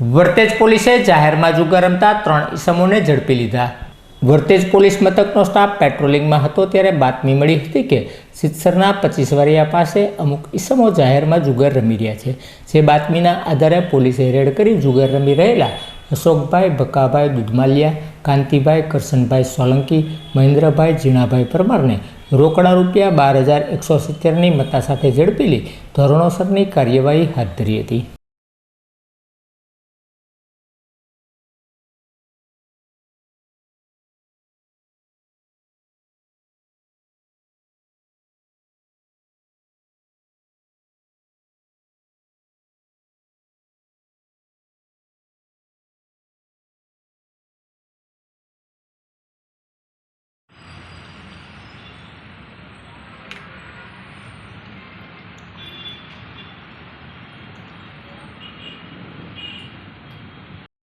વર્તેજ પોલીસે જાહેરમાં જુગાર રમતા ત્રણ ઈસમોને ઝડપી લીધા. વર્તેજ પોલીસ મથકનો સ્ટાફ પેટ્રોલિંગમાં હતો ત્યારે બાતમી મળી હતી કે સિત્સરના પચીસવારિયા પાસે અમુક ઈસમો જાહેરમાં જુગાર રમી રહ્યા છે. જે બાતમીના આધારે પોલીસે રેડ કરી જુગાર રમી રહેલા અશોકભાઈ ભકાભાઈ દુધમાલિયા, કાંતિભાઈ, કરશનભાઈ સોલંકી, મહેન્દ્રભાઈ, જીણાભાઈ પરમારને રોકડા રૂપિયા બાર હજાર એકસો સિત્તેરની મત્તા સાથે ઝડપી લઈ ધોરણોસરની કાર્યવાહી હાથ ધરી હતી.